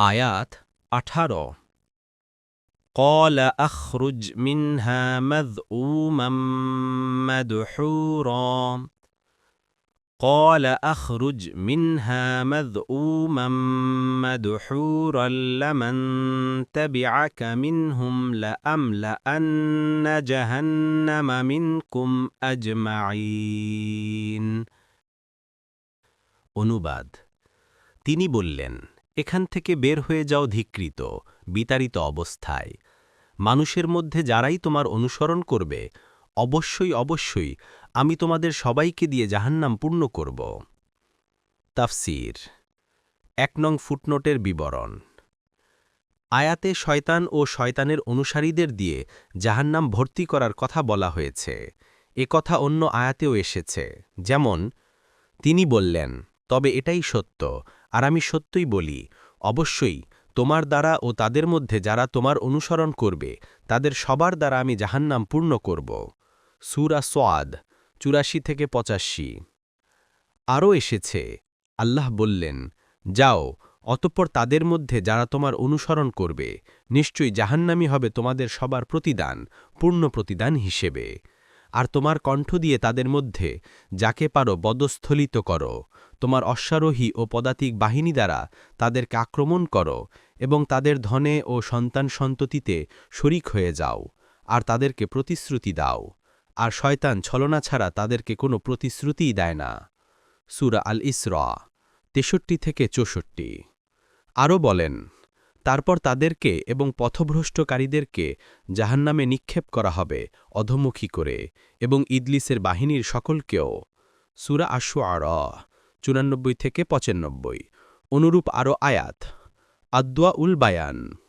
আয়াত আঠারো قال أخرج منها مذءوما مدحورا قال أخرج منها مذءوما مدحورا لمن تبعك منهم لأملأن جهنم منكم أجمعين অনুবাদ তিনি বললেন এখান থেকে বের হয়ে যাও ধিকৃত, বিতাড়িত অবস্থায়। মানুষের মধ্যে যারাই তোমার অনুসরণ করবে, অবশ্যই অবশ্যই আমি তোমাদের সবাইকে দিয়ে জাহান্নাম পূর্ণ করব। তাফসির, এক নং ফুটনোটের বিবরণ। আয়াতে শয়তান ও শয়তানের অনুসারীদের দিয়ে জাহান্নাম ভর্তি করার কথা বলা হয়েছে। এ কথা অন্য আয়াতেও এসেছে। যেমন, তিনি বললেন, তবে এটাই সত্য আর আমি সত্যই বলি, অবশ্যই তোমার দ্বারা ও তাদের মধ্যে যারা তোমার অনুসরণ করবে, তাদের সবার দ্বারা আমি জাহান্নাম পূর্ণ করব। সুরা সোয়াদ, চুরাশি থেকে পঁচাশি। আরও এসেছে, আল্লাহ বললেন, যাও, অতঃপর তাদের মধ্যে যারা তোমার অনুসরণ করবে, নিশ্চয়ই জাহান্নামি হবে তোমাদের সবার প্রতিদান, পূর্ণ প্রতিদান হিসেবে। আর তোমার কণ্ঠ দিয়ে তাদের মধ্যে, যাকে পারো বদস্থলিত করো। তোমার অশ্বারোহী ও পদাতিক বাহিনী দ্বারা তাদেরকে আক্রমণ করো এবং তাদের ধনে ও সন্তান সন্ততিতে শরিক হয়ে যাও আর তাদেরকে প্রতিশ্রুতি দাও। আর শয়তান ছলনা ছাড়া তাদেরকে কোনো প্রতিশ্রুতিই দেয় না। সুরা আল ইসরা তেষট্টি থেকে চৌষট্টি। আরও বলেন তারপর তাদেরকে এবং পথভ্রষ্টকারীদেরকে জাহান্নামে নিক্ষেপ করা হবে অধমুখী করে এবং ইদলিসের বাহিনীর সকলকেও। সুরা আশু আর চুরানব্বই থেকে পঁচানব্বই। অনুরূপ আরও আয়াত। আদুয়া উল বায়ান।